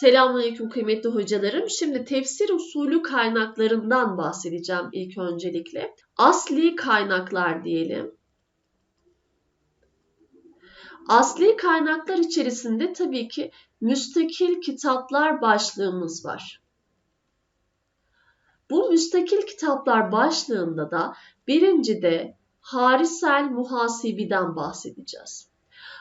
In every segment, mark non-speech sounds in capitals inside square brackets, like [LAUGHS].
Selamünaleyküm kıymetli hocalarım. Şimdi tefsir usulü kaynaklarından bahsedeceğim ilk öncelikle. Asli kaynaklar diyelim. Asli kaynaklar içerisinde tabii ki müstakil kitaplar başlığımız var. Bu müstakil kitaplar başlığında da birincide Harisel Muhasibi'den bahsedeceğiz.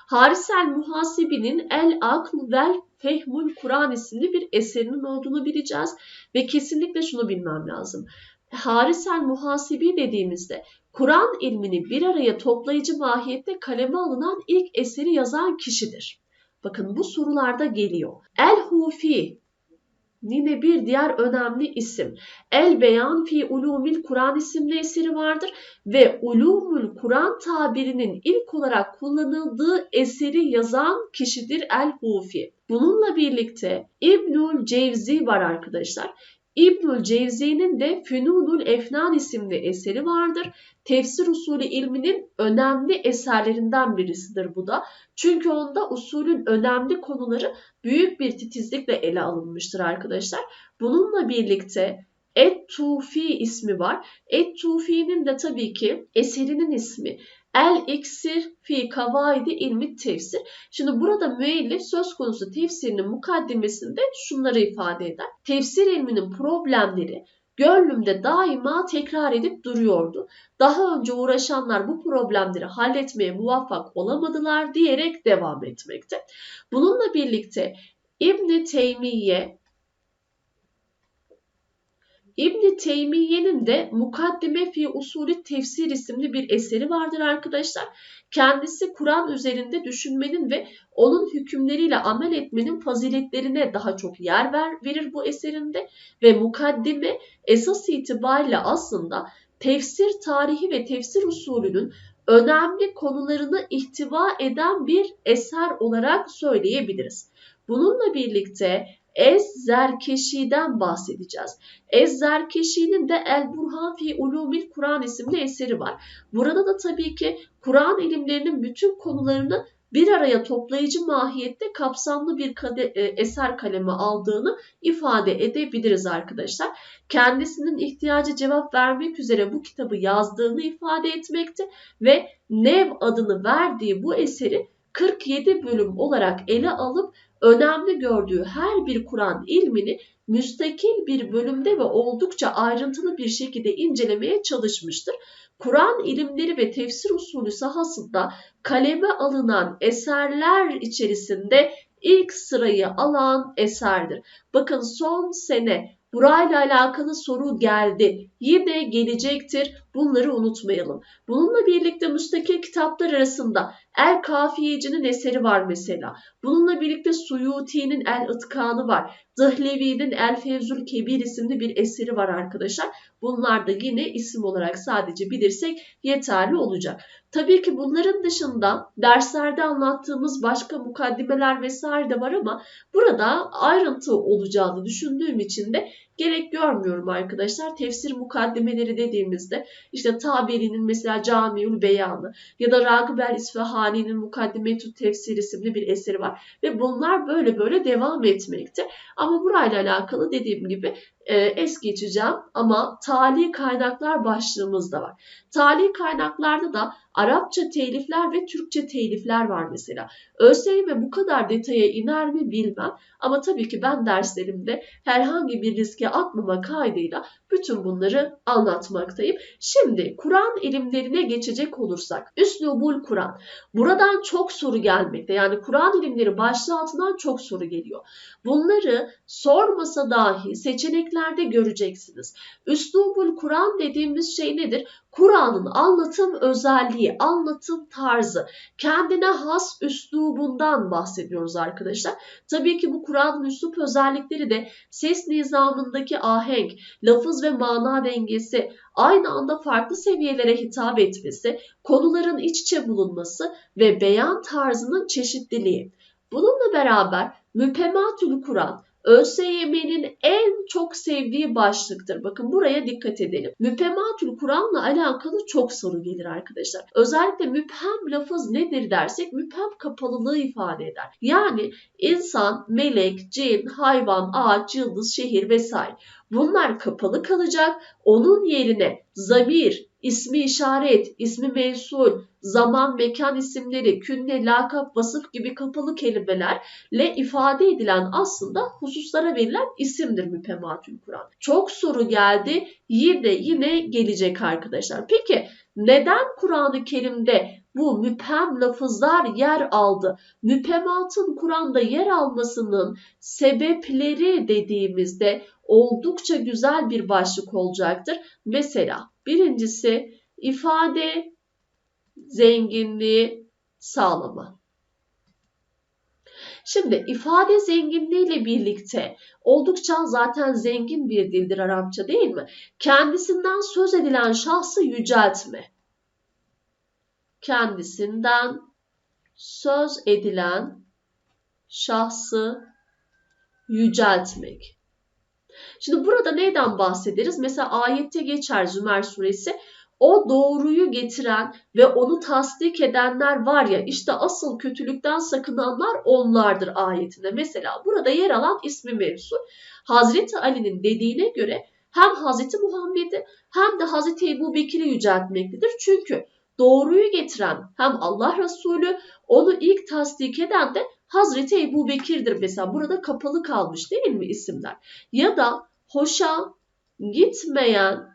Harisel Muhasibi'nin El Akl vel Fehmul Kur'an isimli bir eserinin olduğunu bileceğiz ve kesinlikle şunu bilmem lazım. Harisel Muhasibi dediğimizde Kur'an ilmini bir araya toplayıcı mahiyette kaleme alınan ilk eseri yazan kişidir. Bakın bu sorularda geliyor. El-Hufi Yine bir diğer önemli isim. El Beyan fi Ulumil Kur'an isimli eseri vardır ve Ulumul Kur'an tabirinin ilk olarak kullanıldığı eseri yazan kişidir El Hufi. Bununla birlikte İbnül Cevzi var arkadaşlar. İbnül Cevzi'nin de Fünunul Efnan isimli eseri vardır. Tefsir usulü ilminin önemli eserlerinden birisidir bu da. Çünkü onda usulün önemli konuları büyük bir titizlikle ele alınmıştır arkadaşlar. Bununla birlikte Et-Tufi ismi var. Et-Tufi'nin de tabii ki eserinin ismi El iksir fi kavaidi ilmi tefsir. Şimdi burada müellif söz konusu tefsirinin mukaddimesinde şunları ifade eder. Tefsir ilminin problemleri gönlümde daima tekrar edip duruyordu. Daha önce uğraşanlar bu problemleri halletmeye muvaffak olamadılar diyerek devam etmekte. Bununla birlikte İbn Teymiye İbn Teymiye'nin de Mukaddime fi Usulü Tefsir isimli bir eseri vardır arkadaşlar. Kendisi Kur'an üzerinde düşünmenin ve onun hükümleriyle amel etmenin faziletlerine daha çok yer ver, verir bu eserinde ve mukaddime esas itibariyle aslında tefsir tarihi ve tefsir usulünün önemli konularını ihtiva eden bir eser olarak söyleyebiliriz. Bununla birlikte Ez-Zerkeşi'den bahsedeceğiz. Ez-Zerkeşi'nin de El Burhan fi Ulumil Kur'an isimli eseri var. Burada da tabii ki Kur'an ilimlerinin bütün konularını bir araya toplayıcı mahiyette kapsamlı bir kade, e, eser kaleme aldığını ifade edebiliriz arkadaşlar. Kendisinin ihtiyacı cevap vermek üzere bu kitabı yazdığını ifade etmekte ve Nev adını verdiği bu eseri 47 bölüm olarak ele alıp önemli gördüğü her bir Kur'an ilmini müstakil bir bölümde ve oldukça ayrıntılı bir şekilde incelemeye çalışmıştır. Kur'an ilimleri ve tefsir usulü sahasında kaleme alınan eserler içerisinde ilk sırayı alan eserdir. Bakın son sene burayla alakalı soru geldi. Yine gelecektir. Bunları unutmayalım. Bununla birlikte müstakil kitaplar arasında El Kafiyeci'nin eseri var mesela. Bununla birlikte Suyuti'nin El Itkanı var. Zıhlevi'nin El Fevzul Kebir isimli bir eseri var arkadaşlar. Bunlar da yine isim olarak sadece bilirsek yeterli olacak. Tabii ki bunların dışında derslerde anlattığımız başka mukaddimeler vesaire de var ama burada ayrıntı olacağını düşündüğüm için de gerek görmüyorum arkadaşlar. Tefsir mukaddimeleri dediğimizde işte Taberi'nin mesela Camiül Beyanı ya da Ragıb el İsfahani'nin Mukaddimetü Tefsir isimli bir eseri var. Ve bunlar böyle böyle devam etmekte. Ama burayla alakalı dediğim gibi e, es geçeceğim ama tali kaynaklar başlığımız da var. Tali kaynaklarda da Arapça telifler ve Türkçe telifler var mesela. ÖSYM bu kadar detaya iner mi bilmem ama tabii ki ben derslerimde herhangi bir riske atmama kaydıyla bütün bunları anlatmaktayım. Şimdi Kur'an ilimlerine geçecek olursak Üslubul Kur'an. Buradan çok soru gelmekte. Yani Kur'an ilimleri başlığı altından çok soru geliyor. Bunları sormasa dahi seçeneklerde göreceksiniz. Üslubul Kur'an dediğimiz şey nedir? Kur'an'ın anlatım özelliği, anlatım tarzı, kendine has üslubundan bahsediyoruz arkadaşlar. Tabii ki bu Kur'an'ın üslup özellikleri de ses nizamındaki ahenk, lafız ve mana dengesi, aynı anda farklı seviyelere hitap etmesi, konuların iç içe bulunması ve beyan tarzının çeşitliliği. Bununla beraber müpematül Kur'an, ÖSYM'nin en çok sevdiği başlıktır. Bakın buraya dikkat edelim. Müphematül Kur'an'la alakalı çok soru gelir arkadaşlar. Özellikle müphem lafız nedir dersek müphem kapalılığı ifade eder. Yani insan, melek, cin, hayvan, ağaç, yıldız, şehir vesaire. Bunlar kapalı kalacak. Onun yerine zamir, ismi işaret, ismi mevsul, zaman, mekan isimleri, künne, lakap, vasıf gibi kapalı kelimelerle ifade edilen aslında hususlara verilen isimdir müphematül Kur'an. Çok soru geldi. Yine yine gelecek arkadaşlar. Peki neden Kur'an-ı Kerim'de bu müphem lafızlar yer aldı? Müphematın Kur'an'da yer almasının sebepleri dediğimizde oldukça güzel bir başlık olacaktır. Mesela birincisi ifade zenginliği sağlama. Şimdi ifade zenginliği ile birlikte oldukça zaten zengin bir dildir Arapça değil mi? Kendisinden söz edilen şahsı yüceltme. Kendisinden söz edilen şahsı yüceltmek. Şimdi burada neyden bahsederiz? Mesela ayette geçer Zümer suresi. O doğruyu getiren ve onu tasdik edenler var ya işte asıl kötülükten sakınanlar onlardır ayetinde. Mesela burada yer alan ismi mevzu. Hazreti Ali'nin dediğine göre hem Hazreti Muhammed'i hem de Hazreti Ebu Bekir'i yüceltmektedir. Çünkü doğruyu getiren hem Allah Resulü onu ilk tasdik eden de Hazreti Ebu Bekir'dir mesela. Burada kapalı kalmış değil mi isimler? Ya da hoşa gitmeyen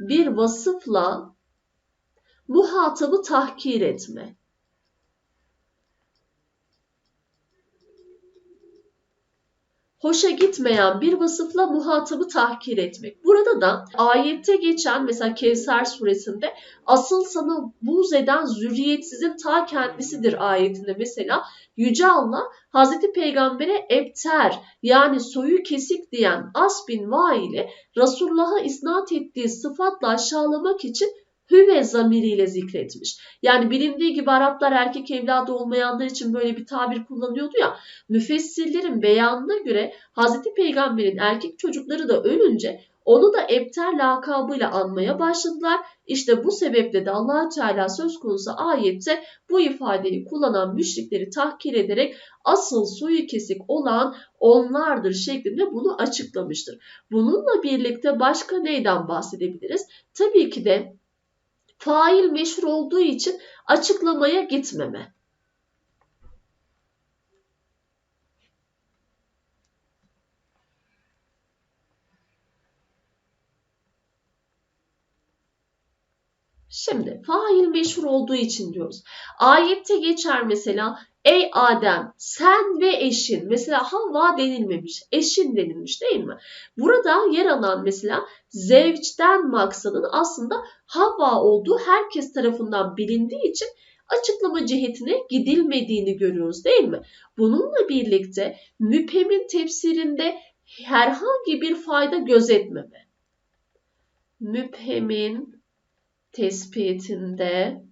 bir vasıfla muhatabı tahkir etme. Hoşa gitmeyen bir vasıfla muhatabı tahkir etmek. Burada da ayette geçen mesela Kevser suresinde asıl sana buz eden zürriyetsizin ta kendisidir ayetinde mesela Yüce Allah Hazreti Peygamber'e ebter yani soyu kesik diyen As bin Vail'i Resulullah'a isnat ettiği sıfatla aşağılamak için hüve zamiriyle zikretmiş. Yani bilindiği gibi Araplar erkek evladı olmayanlar için böyle bir tabir kullanıyordu ya. Müfessirlerin beyanına göre Hazreti Peygamber'in erkek çocukları da ölünce onu da Ebter lakabıyla anmaya başladılar. İşte bu sebeple de allah Teala söz konusu ayette bu ifadeyi kullanan müşrikleri tahkir ederek asıl suyu kesik olan onlardır şeklinde bunu açıklamıştır. Bununla birlikte başka neyden bahsedebiliriz? Tabii ki de fail meşhur olduğu için açıklamaya gitmeme. Şimdi fail meşhur olduğu için diyoruz. Ayette geçer mesela ey Adem sen ve eşin mesela Havva denilmemiş eşin denilmiş değil mi? Burada yer alan mesela zevçten maksadın aslında Havva olduğu herkes tarafından bilindiği için açıklama cihetine gidilmediğini görüyoruz değil mi? Bununla birlikte müphemin tefsirinde herhangi bir fayda gözetmeme. Müphemin tespitinde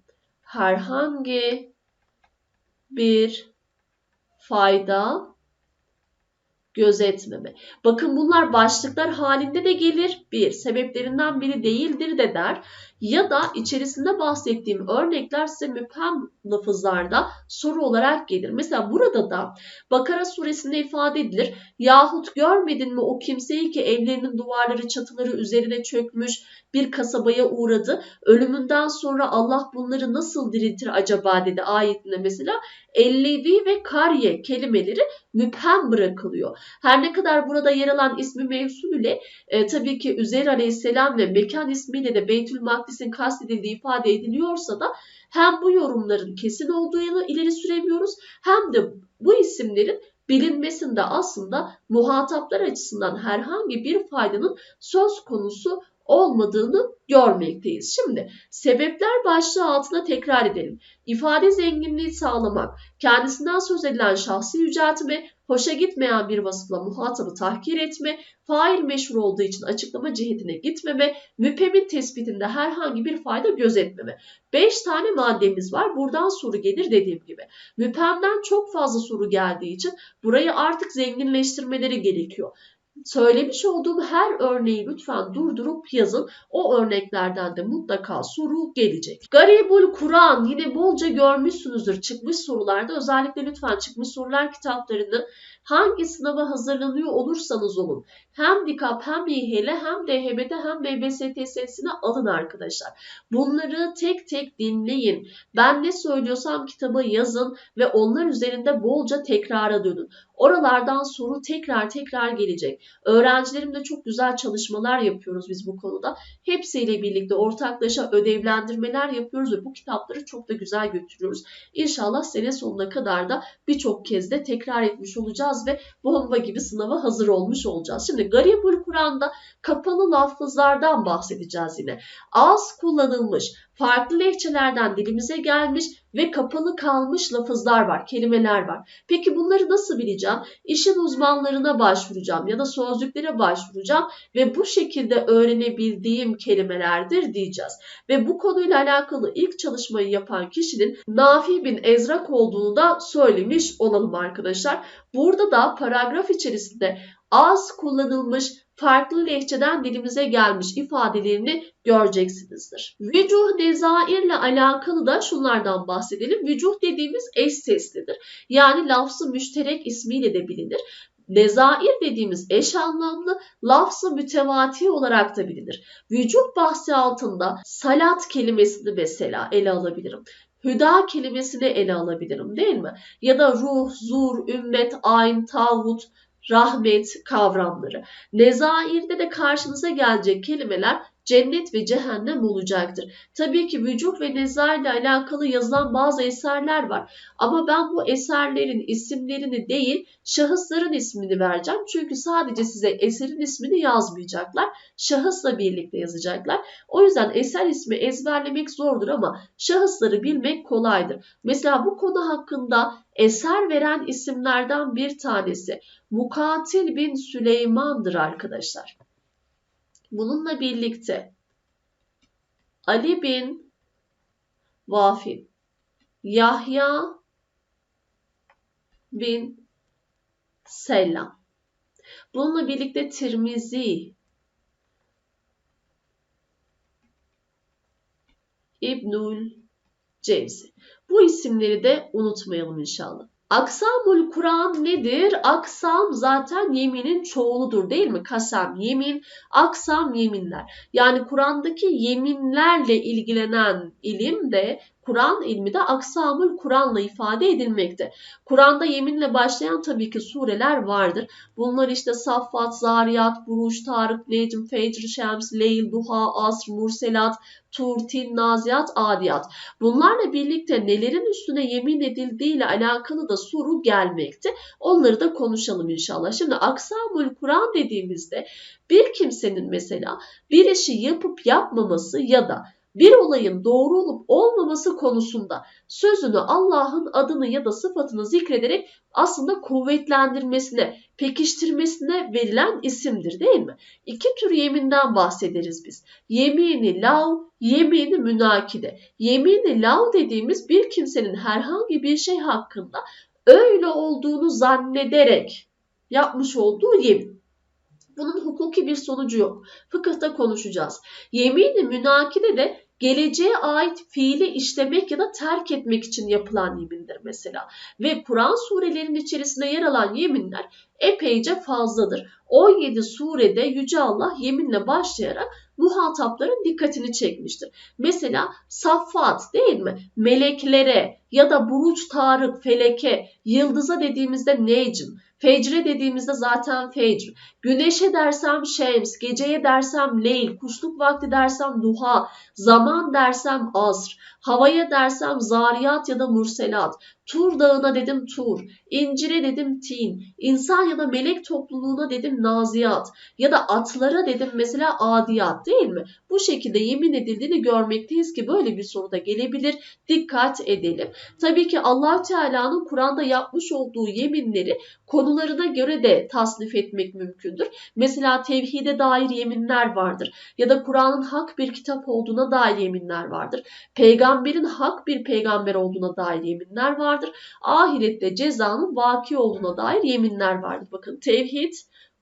herhangi bir fayda gözetmeme. Bakın bunlar başlıklar halinde de gelir. Bir, sebeplerinden biri değildir de der. Ya da içerisinde bahsettiğim örnekler size müphem lafızlarda soru olarak gelir. Mesela burada da Bakara suresinde ifade edilir. Yahut görmedin mi o kimseyi ki evlerinin duvarları çatıları üzerine çökmüş bir kasabaya uğradı. Ölümünden sonra Allah bunları nasıl diriltir acaba dedi ayetinde mesela. Ellevi ve Karye kelimeleri müphem bırakılıyor. Her ne kadar burada yer alan ismi mevsul ile e, tabii ki Üzeyr Aleyhisselam ve mekan ismiyle de Beytül Makdis'in kastedildiği ifade ediliyorsa da hem bu yorumların kesin olduğunu ileri süremiyoruz hem de bu isimlerin bilinmesinde aslında muhataplar açısından herhangi bir faydanın söz konusu olmadığını görmekteyiz. Şimdi sebepler başlığı altında tekrar edelim. İfade zenginliği sağlamak, kendisinden söz edilen şahsi yüceltme, hoşa gitmeyen bir vasıfla muhatabı tahkir etme, fail meşhur olduğu için açıklama cihetine gitmeme, müpemin tespitinde herhangi bir fayda gözetmeme. 5 tane maddemiz var. Buradan soru gelir dediğim gibi. Müpemden çok fazla soru geldiği için burayı artık zenginleştirmeleri gerekiyor. Söylemiş olduğum her örneği lütfen durdurup yazın. O örneklerden de mutlaka soru gelecek. Garibul Kur'an yine bolca görmüşsünüzdür çıkmış sorularda. Özellikle lütfen çıkmış sorular kitaplarını hangi sınava hazırlanıyor olursanız olun. Hem DİKAP hem İHL hem DHBT hem BBSTS'sine alın arkadaşlar. Bunları tek tek dinleyin. Ben ne söylüyorsam kitaba yazın ve onlar üzerinde bolca tekrara dönün. Oralardan soru tekrar tekrar gelecek. Öğrencilerimle çok güzel çalışmalar yapıyoruz biz bu konuda. Hepsiyle birlikte ortaklaşa ödevlendirmeler yapıyoruz ve bu kitapları çok da güzel götürüyoruz. İnşallah sene sonuna kadar da birçok kez de tekrar etmiş olacağız ve bomba gibi sınava hazır olmuş olacağız. Şimdi Garibul Kur'an'da kapalı lafızlardan bahsedeceğiz yine. Az kullanılmış, farklı lehçelerden dilimize gelmiş ve kapalı kalmış lafızlar var, kelimeler var. Peki bunları nasıl bileceğim? İşin uzmanlarına başvuracağım ya da sözlüklere başvuracağım ve bu şekilde öğrenebildiğim kelimelerdir diyeceğiz. Ve bu konuyla alakalı ilk çalışmayı yapan kişinin Nafi bin Ezrak olduğunu da söylemiş olalım arkadaşlar. Burada da paragraf içerisinde az kullanılmış farklı lehçeden dilimize gelmiş ifadelerini göreceksinizdir. Vücuh nezair ile alakalı da şunlardan bahsedelim. Vücuh dediğimiz eş seslidir. Yani lafzı müşterek ismiyle de bilinir. Nezair dediğimiz eş anlamlı lafzı mütevati olarak da bilinir. Vücut bahsi altında salat kelimesini mesela ele alabilirim. Hüda kelimesini ele alabilirim değil mi? Ya da ruh, zur, ümmet, ayn, tağut, rahmet kavramları. Nezair'de de karşınıza gelecek kelimeler cennet ve cehennem olacaktır. Tabii ki vücuh ve nezair ile alakalı yazılan bazı eserler var. Ama ben bu eserlerin isimlerini değil şahısların ismini vereceğim. Çünkü sadece size eserin ismini yazmayacaklar. Şahısla birlikte yazacaklar. O yüzden eser ismi ezberlemek zordur ama şahısları bilmek kolaydır. Mesela bu konu hakkında eser veren isimlerden bir tanesi Mukatil bin Süleyman'dır arkadaşlar. Bununla birlikte Ali bin Vafin, Yahya bin Selam. Bununla birlikte Tirmizi, İbnül Cevzi. Bu isimleri de unutmayalım inşallah. Aksamul Kur'an nedir? Aksam zaten yeminin çoğuludur değil mi? Kasam, yemin, aksam yeminler. Yani Kur'an'daki yeminlerle ilgilenen ilim de Kur'an ilmi de aksamul Kur'an'la ifade edilmekte. Kur'an'da yeminle başlayan tabii ki sureler vardır. Bunlar işte Saffat, Zariyat, Buruş, Tarık, Necm, Fecr, Şems, Leyl, Duha, Asr, Murselat, Tur, Tin, Naziyat, Adiyat. Bunlarla birlikte nelerin üstüne yemin edildiği ile alakalı da soru gelmekte. Onları da konuşalım inşallah. Şimdi aksamul Kur'an dediğimizde bir kimsenin mesela bir işi yapıp yapmaması ya da bir olayın doğru olup olmaması konusunda sözünü Allah'ın adını ya da sıfatını zikrederek aslında kuvvetlendirmesine, pekiştirmesine verilen isimdir değil mi? İki tür yeminden bahsederiz biz. Yemini lav, yemini münakide. Yemini lav dediğimiz bir kimsenin herhangi bir şey hakkında öyle olduğunu zannederek yapmış olduğu yemin. Bunun hukuki bir sonucu yok. Fıkıhta konuşacağız. Yemini münakide de geleceğe ait fiili işlemek ya da terk etmek için yapılan yemindir mesela. Ve Kur'an surelerinin içerisinde yer alan yeminler epeyce fazladır. 17 surede Yüce Allah yeminle başlayarak muhatapların dikkatini çekmiştir. Mesela Saffat değil mi? Meleklere ya da Buruç Tarık, Feleke, Yıldıza dediğimizde Necm, Fecre dediğimizde zaten fecr. Güneşe dersem şems, geceye dersem leyl, kuşluk vakti dersem duha, zaman dersem asr, havaya dersem zariyat ya da murselat, Tur dağına dedim tur, incire dedim tin, insan ya da melek topluluğuna dedim naziyat ya da atlara dedim mesela adiyat değil mi? Bu şekilde yemin edildiğini görmekteyiz ki böyle bir soru da gelebilir. Dikkat edelim. Tabii ki allah Teala'nın Kur'an'da yapmış olduğu yeminleri konularına göre de tasnif etmek mümkündür. Mesela tevhide dair yeminler vardır ya da Kur'an'ın hak bir kitap olduğuna dair yeminler vardır. Peygamberin hak bir peygamber olduğuna dair yeminler vardır. Ahirette cezanın vaki olduğuna dair yeminler vardır. Bakın tevhid,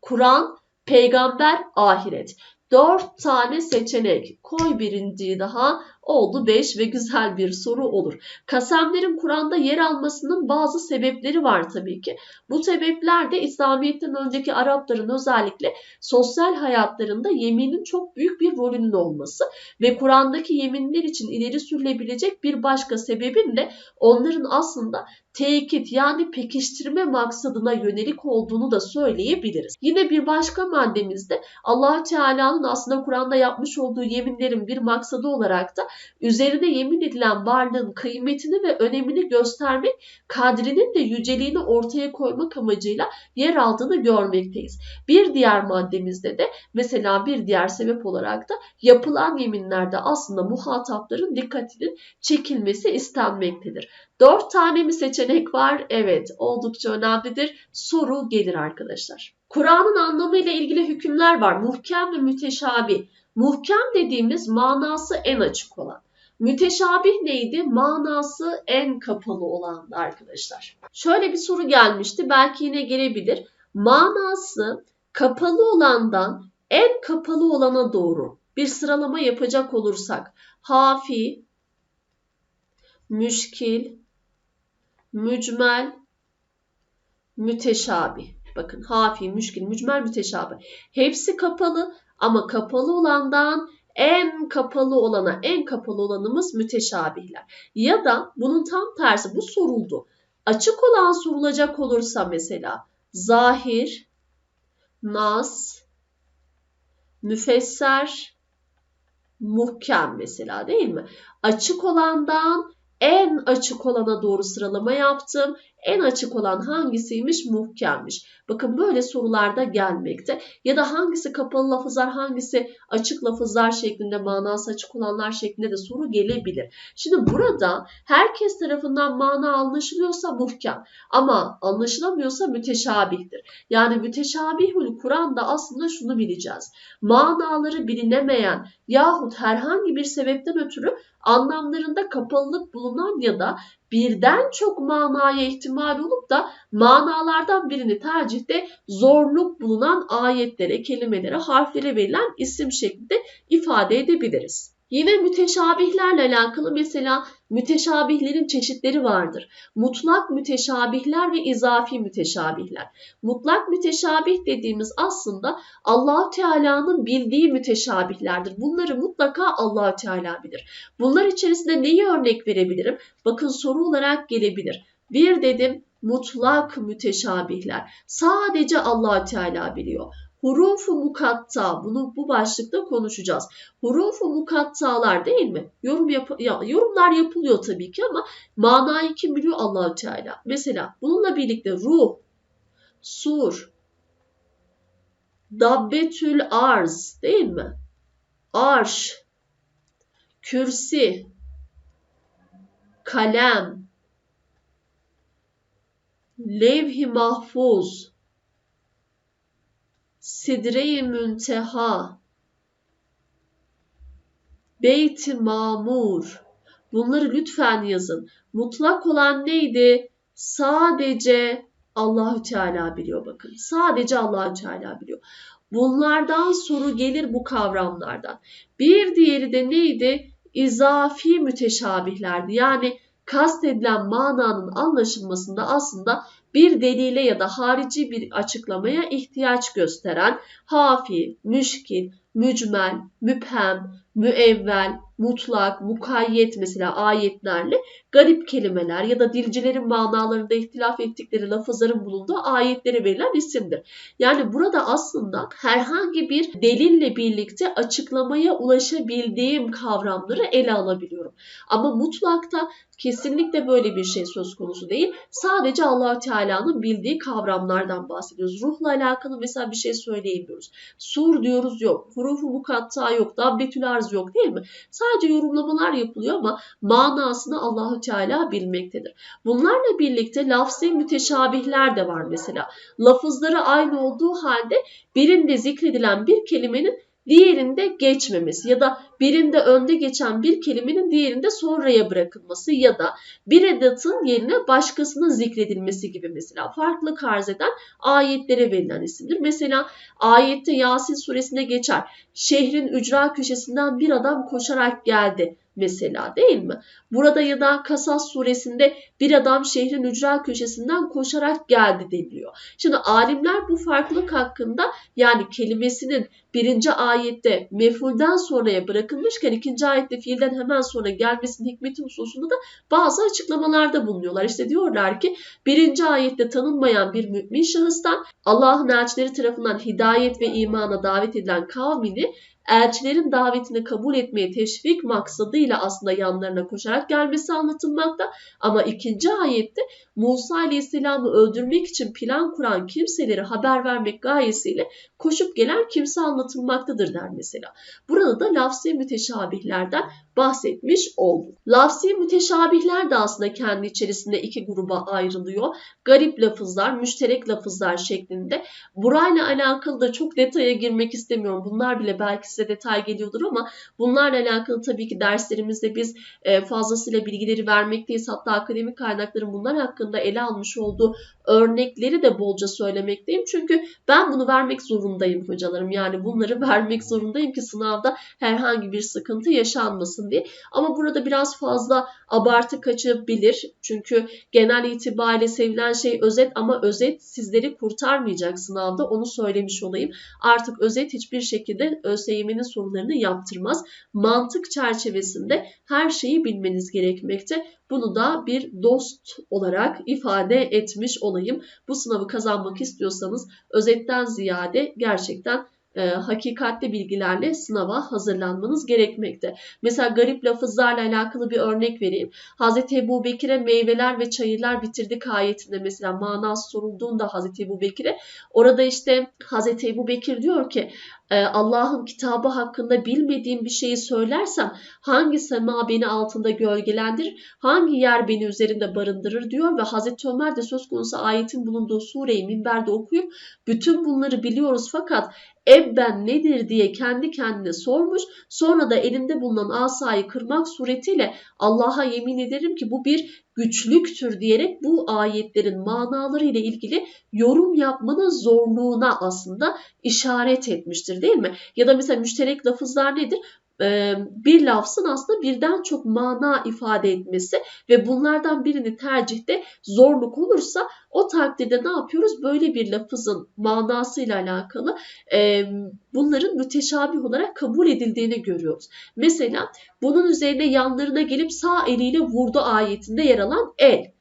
Kur'an, peygamber, ahiret. Dört tane seçenek. Koy birinciyi daha oldu 5 ve güzel bir soru olur. Kasemlerin Kur'an'da yer almasının bazı sebepleri var tabii ki. Bu sebepler de İslamiyet'ten önceki Arapların özellikle sosyal hayatlarında yeminin çok büyük bir rolünün olması ve Kur'an'daki yeminler için ileri sürülebilecek bir başka sebebin de onların aslında tekit yani pekiştirme maksadına yönelik olduğunu da söyleyebiliriz. Yine bir başka maddemizde allah Teala'nın aslında Kur'an'da yapmış olduğu yeminlerin bir maksadı olarak da üzerine yemin edilen varlığın kıymetini ve önemini göstermek, kadrinin de yüceliğini ortaya koymak amacıyla yer aldığını görmekteyiz. Bir diğer maddemizde de mesela bir diğer sebep olarak da yapılan yeminlerde aslında muhatapların dikkatinin çekilmesi istenmektedir. Dört tane mi seçenek var? Evet, oldukça önemlidir. Soru gelir arkadaşlar. Kur'an'ın anlamıyla ilgili hükümler var. Muhkem ve müteşabi. Muhkem dediğimiz manası en açık olan. Müteşabih neydi? Manası en kapalı olandı arkadaşlar. Şöyle bir soru gelmişti. Belki yine gelebilir. Manası kapalı olandan en kapalı olana doğru bir sıralama yapacak olursak hafi, müşkil, mücmel, müteşabih. Bakın hafi, müşkil, mücmel, müteşabih. Hepsi kapalı ama kapalı olandan en kapalı olana, en kapalı olanımız müteşabihler. Ya da bunun tam tersi bu soruldu. Açık olan sorulacak olursa mesela zahir, nas, müfesser, muhkem mesela değil mi? Açık olandan en açık olana doğru sıralama yaptım. En açık olan hangisiymiş? Muhkemmiş. Bakın böyle sorularda gelmekte. Ya da hangisi kapalı lafızlar, hangisi açık lafızlar şeklinde, manası açık olanlar şeklinde de soru gelebilir. Şimdi burada herkes tarafından mana anlaşılıyorsa muhkem ama anlaşılamıyorsa müteşabihtir. Yani müteşabihül Kur'an'da aslında şunu bileceğiz. Manaları bilinemeyen yahut herhangi bir sebepten ötürü anlamlarında kapalılık bulunan ya da birden çok manaya ihtimal olup da manalardan birini tercihte zorluk bulunan ayetlere, kelimelere, harflere verilen isim şeklinde ifade edebiliriz. Yine müteşabihlerle alakalı mesela müteşabihlerin çeşitleri vardır. Mutlak müteşabihler ve izafi müteşabihler. Mutlak müteşabih dediğimiz aslında Allahu Teala'nın bildiği müteşabihlerdir. Bunları mutlaka Allahu Teala bilir. Bunlar içerisinde neyi örnek verebilirim? Bakın soru olarak gelebilir. Bir dedim mutlak müteşabihler. Sadece Allah Teala biliyor. Hurufu mukatta bunu bu başlıkta konuşacağız. Hurufu mukattalar değil mi? Yorum yap ya, yorumlar yapılıyor tabii ki ama manayı kim biliyor Allahü Teala. Mesela bununla birlikte ruh, sur, dabbetül arz değil mi? Arş, kürsi, kalem, levh-i mahfuz, Sidre-i Münteha, Beyt-i Mamur. Bunları lütfen yazın. Mutlak olan neydi? Sadece Allahü Teala biliyor bakın. Sadece Allahü Teala biliyor. Bunlardan soru gelir bu kavramlardan. Bir diğeri de neydi? İzafi müteşabihlerdi. Yani kastedilen mananın anlaşılmasında aslında bir delile ya da harici bir açıklamaya ihtiyaç gösteren hafi, müşkil, mücmel, müphem, müevvel, mutlak, mukayyet mesela ayetlerle garip kelimeler ya da dilcilerin manalarında ihtilaf ettikleri lafızların bulunduğu ayetlere verilen isimdir. Yani burada aslında herhangi bir delille birlikte açıklamaya ulaşabildiğim kavramları ele alabiliyorum. Ama mutlakta kesinlikle böyle bir şey söz konusu değil. Sadece allah Teala'nın bildiği kavramlardan bahsediyoruz. Ruhla alakalı mesela bir şey söyleyemiyoruz. Sur diyoruz yok. Hurufu mukatta yok. Dabbetül arz yok değil mi? Yorumlamalar yapılıyor ama manasını Allahü Teala bilmektedir. Bunlarla birlikte lafzi müteşabihler de var mesela. Lafızları aynı olduğu halde birinde zikredilen bir kelimenin diğerinde geçmemesi ya da birinde önde geçen bir kelimenin diğerinde sonraya bırakılması ya da bir edatın yerine başkasının zikredilmesi gibi mesela farklı arz eden ayetlere verilen isimdir. Mesela ayette Yasin suresine geçer. Şehrin ücra köşesinden bir adam koşarak geldi mesela değil mi? Burada ya da Kasas suresinde bir adam şehrin ücra köşesinden koşarak geldi deniliyor. Şimdi alimler bu farklılık hakkında yani kelimesinin birinci ayette mefulden sonraya bırakılmışken ikinci ayette fiilden hemen sonra gelmesinin hikmeti hususunda da bazı açıklamalarda bulunuyorlar. İşte diyorlar ki birinci ayette tanınmayan bir mümin şahıstan Allah'ın elçileri tarafından hidayet ve imana davet edilen kavmini elçilerin davetini kabul etmeye teşvik maksadıyla aslında yanlarına koşarak gelmesi anlatılmakta. Ama ikinci ayette Musa Aleyhisselam'ı öldürmek için plan kuran kimseleri haber vermek gayesiyle koşup gelen kimse anlatılmaktadır der mesela. Burada da lafzi müteşabihlerden bahsetmiş olduk. Lafzi müteşabihler de aslında kendi içerisinde iki gruba ayrılıyor. Garip lafızlar, müşterek lafızlar şeklinde. Burayla alakalı da çok detaya girmek istemiyorum. Bunlar bile belki size detay geliyordur ama bunlarla alakalı tabii ki derslerimizde biz e, fazlasıyla bilgileri vermekteyiz. Hatta akademik kaynakların bunlar hakkında ele almış olduğu örnekleri de bolca söylemekteyim. Çünkü ben bunu vermek zorundayım hocalarım. Yani bunları [LAUGHS] vermek zorundayım ki sınavda herhangi bir sıkıntı yaşanmasın diye. Ama burada biraz fazla abartı kaçabilir. Çünkü genel itibariyle sevilen şey özet ama özet sizleri kurtarmayacak sınavda. Onu söylemiş olayım. Artık özet hiçbir şekilde ÖSYM'nin sorularını yaptırmaz. Mantık çerçevesinde her şeyi bilmeniz gerekmekte. Bunu da bir dost olarak ifade etmiş olayım. Bu sınavı kazanmak istiyorsanız özetten ziyade gerçekten e, hakikatli bilgilerle sınava hazırlanmanız gerekmekte. Mesela garip lafızlarla alakalı bir örnek vereyim. Hz. Ebu Bekir'e meyveler ve çayırlar bitirdik ayetinde mesela manası sorulduğunda Hz. Ebu Bekir'e orada işte Hz. Ebu Bekir diyor ki Allah'ın kitabı hakkında bilmediğim bir şeyi söylersem hangi sema beni altında gölgelendirir, hangi yer beni üzerinde barındırır diyor ve Hazreti Ömer de söz konusu ayetin bulunduğu sureyi minberde okuyup bütün bunları biliyoruz fakat ebben nedir diye kendi kendine sormuş. Sonra da elinde bulunan asayı kırmak suretiyle Allah'a yemin ederim ki bu bir güçlüktür diyerek bu ayetlerin manaları ile ilgili yorum yapmanın zorluğuna aslında işaret etmiştir değil mi? Ya da mesela müşterek lafızlar nedir? Bir lafzın aslında birden çok mana ifade etmesi ve bunlardan birini tercihte zorluk olursa o takdirde ne yapıyoruz? Böyle bir lafızın manasıyla alakalı bunların müteşabih olarak kabul edildiğini görüyoruz. Mesela bunun üzerine yanlarına gelip sağ eliyle vurdu ayetinde yer alan el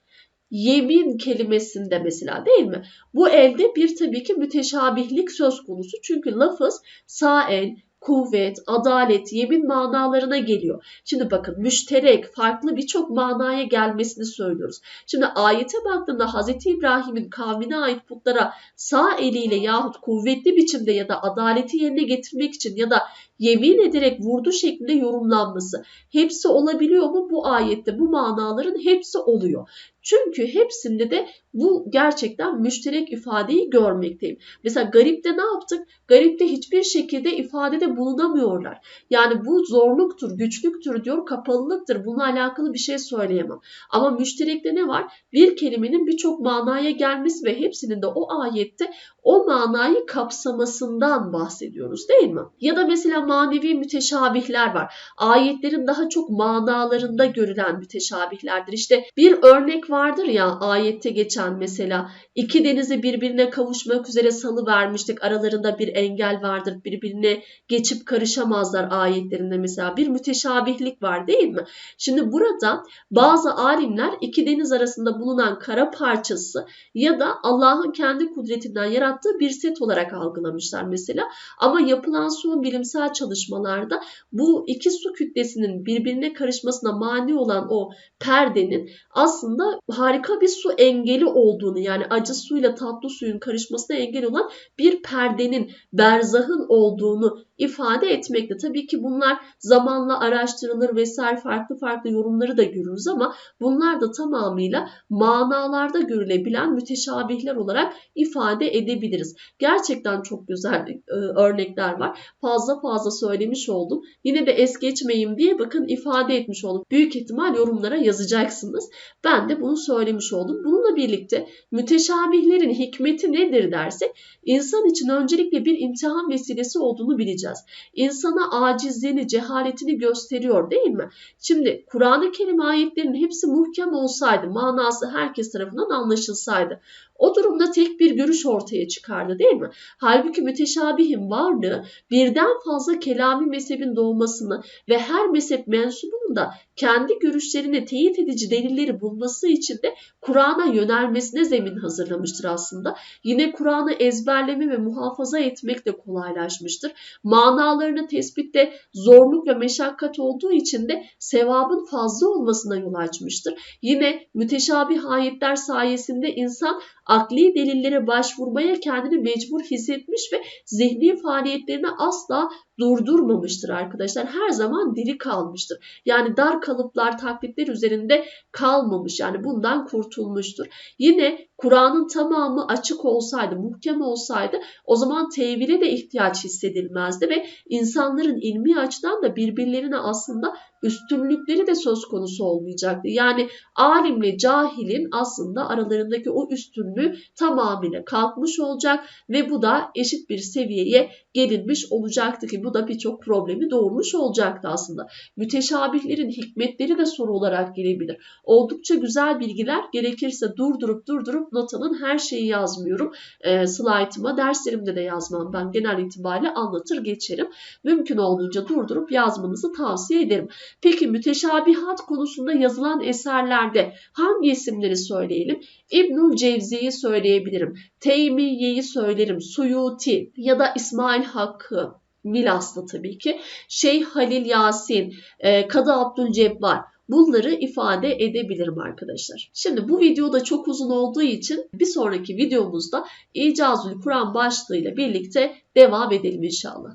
yemin kelimesinde mesela değil mi? Bu elde bir tabii ki müteşabihlik söz konusu. Çünkü lafız sağ el, kuvvet, adalet, yemin manalarına geliyor. Şimdi bakın müşterek, farklı birçok manaya gelmesini söylüyoruz. Şimdi ayete baktığımda Hz. İbrahim'in kavmine ait putlara sağ eliyle yahut kuvvetli biçimde ya da adaleti yerine getirmek için ya da yemin ederek vurdu şeklinde yorumlanması. Hepsi olabiliyor mu? Bu ayette bu manaların hepsi oluyor. Çünkü hepsinde de bu gerçekten müşterek ifadeyi görmekteyim. Mesela garipte ne yaptık? Garipte hiçbir şekilde ifadede bulunamıyorlar. Yani bu zorluktur, güçlüktür diyor, kapalılıktır. Bununla alakalı bir şey söyleyemem. Ama müşterekte ne var? Bir kelimenin birçok manaya gelmesi ve hepsinin de o ayette o manayı kapsamasından bahsediyoruz değil mi? Ya da mesela manevi müteşabihler var. Ayetlerin daha çok manalarında görülen müteşabihlerdir. İşte bir örnek vardır ya ayette geçen mesela iki denizi birbirine kavuşmak üzere salı vermiştik. Aralarında bir engel vardır. Birbirine geçip karışamazlar ayetlerinde mesela. Bir müteşabihlik var değil mi? Şimdi burada bazı alimler iki deniz arasında bulunan kara parçası ya da Allah'ın kendi kudretinden yarattığı bir set olarak algılamışlar mesela. Ama yapılan son bilimsel çalışmalarda bu iki su kütlesinin birbirine karışmasına mani olan o perdenin aslında harika bir su engeli olduğunu yani acı suyla tatlı suyun karışmasına engel olan bir perdenin berzahın olduğunu ifade etmekte. Tabii ki bunlar zamanla araştırılır vesaire farklı farklı yorumları da görürüz ama bunlar da tamamıyla manalarda görülebilen müteşabihler olarak ifade edebiliriz. Gerçekten çok güzel e, örnekler var. Fazla fazla söylemiş oldum. Yine de es geçmeyeyim diye bakın ifade etmiş oldum. Büyük ihtimal yorumlara yazacaksınız. Ben de bunu söylemiş oldum. Bununla birlikte müteşabihlerin hikmeti nedir dersek insan için öncelikle bir imtihan vesilesi olduğunu bileceğiz. İnsana acizliğini, cehaletini gösteriyor değil mi? Şimdi Kur'an-ı Kerim ayetlerinin hepsi muhkem olsaydı, manası herkes tarafından anlaşılsaydı o durumda tek bir görüş ortaya çıkardı değil mi? Halbuki müteşabihin varlığı birden fazla kelami mezhebin doğmasını ve her mezhep mensubunun da kendi görüşlerini teyit edici delilleri bulması için de Kur'an'a yönelmesine zemin hazırlamıştır aslında. Yine Kur'an'ı ezberleme ve muhafaza etmek de kolaylaşmıştır. Manalarını tespitte zorluk ve meşakkat olduğu için de sevabın fazla olmasına yol açmıştır. Yine müteşabih ayetler sayesinde insan akli delillere başvurmaya kendini mecbur hissetmiş ve zihni faaliyetlerini asla durdurmamıştır arkadaşlar. Her zaman diri kalmıştır. Yani dar kalıplar, taklitler üzerinde kalmamış. Yani bundan kurtulmuştur. Yine Kur'an'ın tamamı açık olsaydı, muhkem olsaydı o zaman tevhile de ihtiyaç hissedilmezdi ve insanların ilmi açıdan da birbirlerine aslında üstünlükleri de söz konusu olmayacaktı. Yani alimle cahilin aslında aralarındaki o üstünlüğü tamamıyla kalkmış olacak ve bu da eşit bir seviyeye gelinmiş olacaktı ki bu da birçok problemi doğurmuş olacaktı aslında. Müteşabihlerin hikmetleri de soru olarak gelebilir. Oldukça güzel bilgiler gerekirse durdurup durdurup not alın. Her şeyi yazmıyorum. E, slaytıma derslerimde de yazmam. Ben genel itibariyle anlatır geçerim. Mümkün olduğunca durdurup yazmanızı tavsiye ederim. Peki müteşabihat konusunda yazılan eserlerde hangi isimleri söyleyelim? İbnül Cevzi'yi söyleyebilirim. Teymiye'yi söylerim. Suyuti ya da İsmail Hakkı. Milas'ta tabii ki. Şeyh Halil Yasin, e, Kadı Abdülcebbar bunları ifade edebilirim arkadaşlar. Şimdi bu video da çok uzun olduğu için bir sonraki videomuzda İcazül Kur'an başlığıyla birlikte devam edelim inşallah.